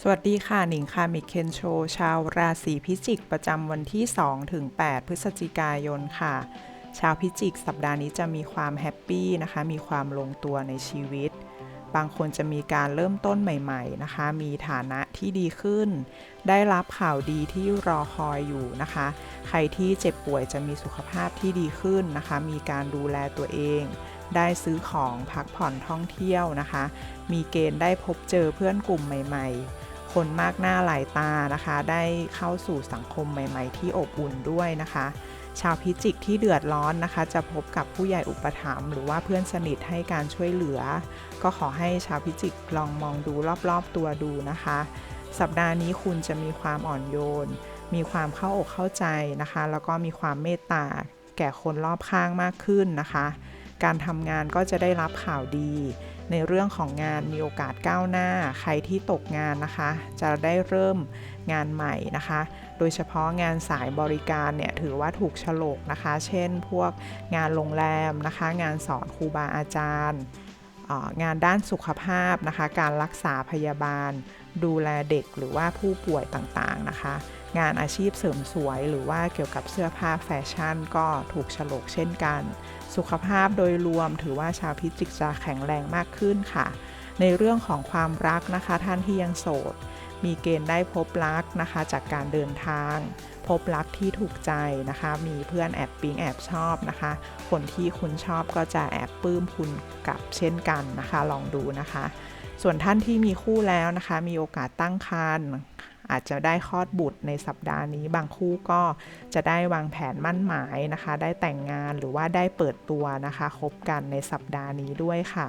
สวัสดีค่ะ หนิงค่ะ มิกเคนโช ชาวราศีพิจิก ประจำวันที่ 2 ถึง 8 พฤศจิกายนค่ะ ชาวพิจิก สัปดาห์นี้จะมีความแฮปปี้นะคะ มีความลงตัวในชีวิต บางคนจะมีการเริ่มต้นใหม่ๆนะคะ มีฐานะที่ดีขึ้น ได้รับข่าวดีที่รอคอยอยู่นะคะ ใครที่เจ็บป่วยจะมีสุขภาพที่ดีขึ้นนะคะ มีการดูแลตัวเอง ได้ซื้อของพักผ่อนท่องเที่ยวนะคะ มีเกณฑ์ได้พบเจอเพื่อนกลุ่มใหม่ ๆ คนมากหน้าหลายตานะคะ ได้เข้าสู่สังคมใหม่ ๆ ที่อบอุ่นด้วยนะคะ ชาวพิจิกที่เดือดร้อนนะคะ จะพบกับผู้ใหญ่อุปถัมภ์หรือว่าเพื่อนสนิทให้การช่วยเหลือ ก็ขอให้ชาวพิจิกลองมองดูรอบๆตัวดูนะคะ สัปดาห์นี้คุณจะมีความอ่อนโยน มีความเข้าอกเข้าใจนะคะ แล้วก็มีความเมตตาแก่คนรอบข้างมากขึ้นนะคะ การทำงานก็จะได้รับข่าวดี ในเรื่องของงานมีโอกาสก้าวหน้า ใครที่ตกงานนะคะ จะได้เริ่มงานใหม่นะคะ โดยเฉพาะงานสายบริการเนี่ยถือว่าถูกฉลกนะคะ เช่น พวกงานโรงแรมนะคะ งานสอนครูบาอาจารย์งานด้านสุขภาพนะคะ การรักษาพยาบาล ดูแลเด็กหรือว่าผู้ป่วยต่างๆนะคะ งานอาชีพเสริมสวยหรือว่าเกี่ยวกับเสื้อผ้าแฟชั่นก็ถูกฉลกเช่นกัน สุขภาพโดยรวมถือว่าชาวพิจิกจะแข็งแรงมากขึ้นค่ะ ในเรื่องของความรักนะคะท่านที่ยังโสด มีเกณฑ์ได้พบรักนะคะ จากการเดินทาง พบรักที่ถูกใจนะคะ มีเพื่อนแอบปิ๊งแอบชอบนะคะ คนที่คุณชอบก็จะแอบปลื้มคุณกับเช่นกันนะคะ ลองดูนะคะ ส่วนท่านที่มีคู่แล้วนะคะ มีโอกาสตั้งครรภ์อาจจะได้คลอดบุตรในสัปดาห์นี้ บางคู่ก็จะได้วางแผนมั่นหมายนะคะ ได้แต่งงานหรือว่าได้เปิดตัวนะคะคบกันในสัปดาห์นี้ด้วยค่ะ